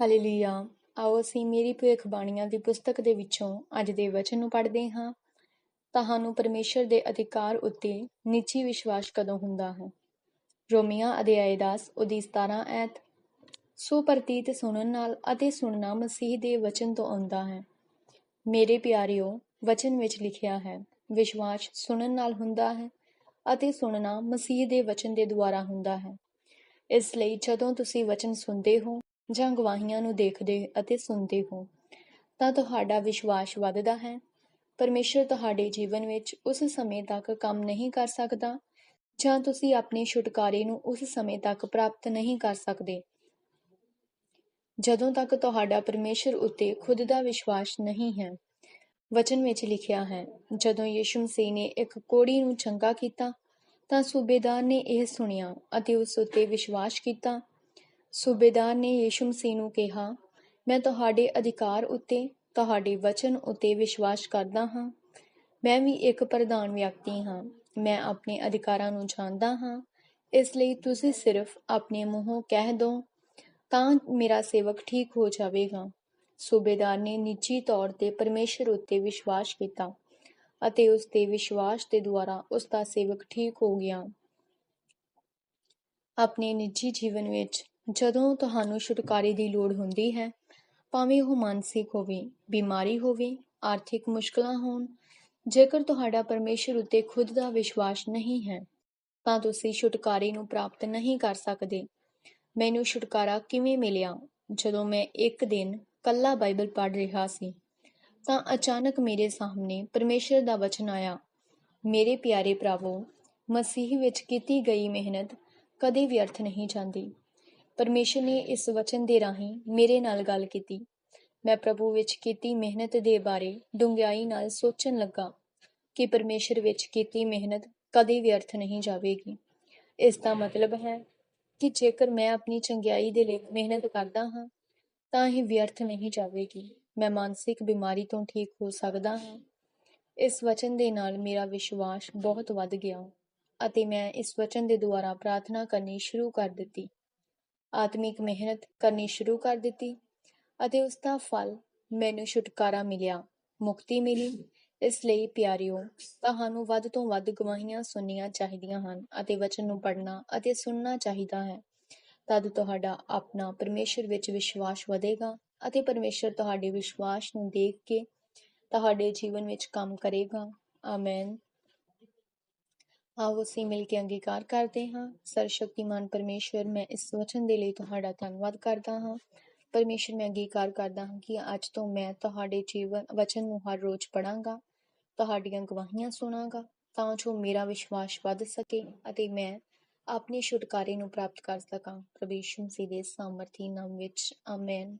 Hallelujah. ਆਓ ਅਸੀਂ ਮੇਰੀ ਭਵਿੱਖਬਾਣੀਆਂ ਦੀ ਪੁਸਤਕ ਦੇ ਵਿੱਚੋਂ ਅੱਜ ਦੇ ਵਚਨ ਨੂੰ ਪੜ੍ਹਦੇ ਹਾਂ। ਤੁਹਾਨੂੰ ਪਰਮੇਸ਼ਰ ਦੇ ਅਧਿਕਾਰ ਉੱਤੇ ਨਿੱਜੀ ਵਿਸ਼ਵਾਸ ਕਦੋਂ ਹੁੰਦਾ ਹੈ? ਰੋਮੀਆਂ ਅਧਿਆਇ 10 ਉਹਦੀ 17 ਐਤ ਸੋ ਪ੍ਰਤੀਤ ਸੁਣਨ ਨਾਲ ਅਤੇ ਸੁਣਨਾ ਮਸੀਹ ਦੇ ਵਚਨ ਤੋਂ ਆਉਂਦਾ ਹੈ। ਮੇਰੇ ਪਿਆਰਿਓ, ਵਚਨ ਵਿੱਚ ਲਿਖਿਆ ਹੈ, ਵਿਸ਼ਵਾਸ ਸੁਣਨ ਨਾਲ ਹੁੰਦਾ ਹੈ ਅਤੇ ਸੁਣਨਾ ਮਸੀਹ ਦੇ ਵਚਨ ਦੇ ਦੁਆਰਾ ਹੁੰਦਾ ਹੈ। ਇਸ ਲਈ ਜਦੋਂ ਤੁਸੀਂ ਵਚਨ ਸੁਣਦੇ ਹੋ ਜਾਂ ਗਵਾਹੀਆਂ ਨੂੰ ਦੇਖਦੇ ਅਤੇ ਸੁਣਦੇ ਹੋ, ਤਾਂ ਤੁਹਾਡਾ ਵਿਸ਼ਵਾਸ ਵੱਧਦਾ ਹੈ। ਪਰਮੇਸ਼ਰ ਤੁਹਾਡੇ ਜੀਵਨ ਵਿੱਚ ਉਸ ਸਮੇਂ ਤੱਕ ਕੰਮ ਨਹੀਂ ਕਰ ਸਕਦਾ, ਜਾਂ ਤੁਸੀਂ ਆਪਣੇ ਛੁਟਕਾਰੇ ਨੂੰ ਉਸ ਸਮੇਂ ਤੱਕ ਪ੍ਰਾਪਤ ਨਹੀਂ ਕਰ ਸਕਦੇ। ਜਦੋਂ ਤੱਕ ਤੁਹਾਡਾ ਪਰਮੇਸ਼ਰ ਉੱਤੇ ਖੁਦ ਦਾ ਵਿਸ਼ਵਾਸ ਨਹੀਂ ਹੈ, ਵਚਨ ਵਿੱਚ ਲਿਖਿਆ ਹੈ, ਜਦੋਂ ਯਿਸੂ ਮਸੀਹ ਨੇ ਇੱਕ ਕੋੜੀ ਨੂੰ ਚੰਗਾ ਕੀਤਾ, ਤਾਂ ਸੂਬੇਦਾਰ ਨੇ ਇਹ ਸੁਣਿਆ ਅਤੇ ਉਸ ਉੱਤੇ ਵਿਸ਼ਵਾਸ ਕੀਤਾ ਸੂਬੇਦਾਰ ਨੇ ਯਿਸੂ ਮਸੀਹ ਨੂੰ ਕਿਹਾ, ਮੈਂ ਤੁਹਾਡੇ ਅਧਿਕਾਰ ਉੱਤੇ, ਤੁਹਾਡੇ ਵਚਨ ਉੱਤੇ ਵਿਸ਼ਵਾਸ ਕਰਦਾ ਹਾਂ। ਮੈਂ ਵੀ ਇੱਕ ਪ੍ਰਧਾਨ ਵਿਅਕਤੀ ਹਾਂ। ਮੈਂ ਆਪਣੇ ਅਧਿਕਾਰਾਂ ਨੂੰ ਜਾਣਦਾ ਹਾਂ। ਇਸ ਲਈ ਤੁਸੀਂ ਸਿਰਫ ਆਪਣੇ ਮੂੰਹੋਂ ਕਹਿ ਦੋ, ਤਾਂ ਮੇਰਾ ਸੇਵਕ ਠੀਕ ਹੋ ਜਾਵੇਗਾ। ਸੂਬੇਦਾਰ ਨੇ ਨਿੱਜੀ ਤੌਰ ਤੇ ਪਰਮੇਸ਼ਰ ਉੱਤੇ ਵਿਸ਼ਵਾਸ ਕੀਤਾ ਅਤੇ ਉਸ ਤੇ ਵਿਸ਼ਵਾਸ ਦੇ ਦੁਆਰਾ ਉਸ ਦਾ ਸੇਵਕ ਠੀਕ ਹੋ ਗਿਆ। ਆਪਣੇ ਨਿੱਜੀ ਜੀਵਨ ਵਿੱਚ ਜਦੋਂ ਤੁਹਾਨੂੰ ਛੁਟਕਾਰੇ ਦੀ ਲੋੜ ਹੁੰਦੀ ਹੈ, ਭਾਵੇਂ ਉਹ ਮਾਨਸਿਕ ਹੋਵੇ, ਬਿਮਾਰੀ ਹੋਵੇ, ਆਰਥਿਕ ਮੁਸ਼ਕਲਾਂ ਹੋਣ, ਜੇਕਰ ਤੁਹਾਡਾ ਪਰਮੇਸ਼ਰ ਉੱਤੇ ਖੁਦ ਦਾ ਵਿਸ਼ਵਾਸ ਨਹੀਂ ਹੈ, ਤਾਂ ਤੁਸੀਂ ਛੁਟਕਾਰੇ ਨੂੰ ਪ੍ਰਾਪਤ ਨਹੀਂ ਕਰ ਸਕਦੇ। ਮੈਨੂੰ ਛੁਟਕਾਰਾ ਕਿਵੇਂ ਮਿਲਿਆ? ਜਦੋਂ ਮੈਂ ਇੱਕ ਦਿਨ ਕੱਲਾ ਬਾਈਬਲ ਪੜ੍ਹ ਰਿਹਾ ਸੀ, ਤਾਂ ਅਚਾਨਕ ਮੇਰੇ ਸਾਹਮਣੇ ਪਰਮੇਸ਼ਰ ਦਾ ਵਚਨ ਆਇਆ। ਮੇਰੇ ਪਿਆਰੇ ਭਰਾਵੋ, ਮਸੀਹ ਵਿੱਚ ਕੀਤੀ ਗਈ ਮਿਹਨਤ ਕਦੇ ਵਿਅਰਥ ਨਹੀਂ ਜਾਂਦੀ। ਪਰਮੇਸ਼ਰ ਨੇ ਇਸ ਵਚਨ ਦੇ ਰਾਹੀਂ ਮੇਰੇ ਨਾਲ ਗੱਲ ਕੀਤੀ। ਮੈਂ ਪ੍ਰਭੂ ਵਿੱਚ ਕੀਤੀ ਮਿਹਨਤ ਦੇ ਬਾਰੇ ਡੂੰਘਾਈ ਨਾਲ ਸੋਚਣ ਲੱਗਾ ਕਿ ਪਰਮੇਸ਼ਰ ਵਿੱਚ ਕੀਤੀ ਮਿਹਨਤ ਕਦੇ ਵਿਅਰਥ ਨਹੀਂ ਜਾਵੇਗੀ। ਇਸ ਦਾ ਮਤਲਬ ਹੈ ਕਿ ਜੇਕਰ ਮੈਂ ਆਪਣੀ ਚੰਗਿਆਈ ਦੇ ਲਈ ਮਿਹਨਤ ਕਰਦਾ ਹਾਂ, ਤਾਂ ਇਹ ਵਿਅਰਥ ਨਹੀਂ ਜਾਵੇਗੀ। ਮੈਂ ਮਾਨਸਿਕ ਬਿਮਾਰੀ ਤੋਂ ਠੀਕ ਹੋ ਸਕਦਾ ਹਾਂ। ਇਸ ਵਚਨ ਦੇ ਨਾਲ ਮੇਰਾ ਵਿਸ਼ਵਾਸ ਬਹੁਤ ਵੱਧ ਗਿਆ ਅਤੇ ਮੈਂ ਇਸ ਵਚਨ ਦੇ ਦੁਆਰਾ ਪ੍ਰਾਰਥਨਾ ਕਰਨੀ ਸ਼ੁਰੂ ਕਰ ਦਿੱਤੀ। ਆਤਮਿਕ ਮਿਹਨਤ ਕਰਨੀ ਸ਼ੁਰੂ ਕਰ ਦਿੱਤੀ ਅਤੇ ਉਸ ਦਾ ਫਲ ਮੈਨੂੰ ਛੁਟਕਾਰਾ ਮਿਲਿਆ, ਮੁਕਤੀ ਮਿਲੀ। ਇਸ ਲਈ ਪਿਆਰਿਓ, ਤੁਹਾਨੂੰ ਵੱਧ ਤੋਂ ਵੱਧ ਗਵਾਹੀਆਂ ਸੁਣਨੀਆਂ ਚਾਹੀਦੀਆਂ ਹਨ ਅਤੇ ਵਚਨ ਨੂੰ ਪੜ੍ਹਨਾ ਅਤੇ ਸੁਣਨਾ ਚਾਹੀਦਾ ਹੈ। ਤਦ ਤੁਹਾਡਾ ਆਪਣਾ ਪਰਮੇਸ਼ਰ ਵਿੱਚ ਵਿਸ਼ਵਾਸ ਵਧੇਗਾ ਅਤੇ ਪਰਮੇਸ਼ਰ ਤੁਹਾਡੇ ਵਿਸ਼ਵਾਸ ਨੂੰ ਦੇਖ ਕੇ ਤੁਹਾਡੇ ਜੀਵਨ ਵਿੱਚ ਕੰਮ ਕਰੇਗਾ। ਆਮੇਨ। ਆਓ ਅਸੀਂ ਮਿਲ ਕੇ ਅੰਗੀਕਾਰ ਕਰਦੇ ਹਾਂ। ਸਰਸ਼ਕਤੀਮਾਨ ਪਰਮੇਸ਼ਰ ਮੈਂ ਇਸ ਵਚਨ ਦੇ ਲਈ ਤੁਹਾਡਾ ਧੰਨਵਾਦ ਕਰਦਾ ਹਾਂ। ਪਰਮੇਸ਼ਰ ਮੈਂ ਅੰਗੀਕਾਰ ਕਰਦਾ ਹਾਂ ਕਿ ਅੱਜ ਤੋਂ ਮੈਂ ਤੁਹਾਡੇ ਜੀਵਨ, ਵਚਨ ਨੂੰ ਹਰ ਰੋਜ਼ ਪੜਾਂਗਾ ਤੁਹਾਡੀਆਂ ਗਵਾਹੀਆਂ ਸੁਣਾਂਗਾ, ਤਾਂ ਜੋ ਮੇਰਾ ਵਿਸ਼ਵਾਸ ਵੱਧ ਸਕੇ ਅਤੇ ਮੈਂ ਆਪਣੇ ਛੁਟਕਾਰੇ ਨੂੰ ਪ੍ਰਾਪਤ ਕਰ ਸਕਾਂ। ਪ੍ਰਭੂ ਯਿਸੂ ਮਸੀਹ ਦੇ ਸਾਮਰਥੀ ਨਾਮ ਵਿੱਚ ਆਮੇਨ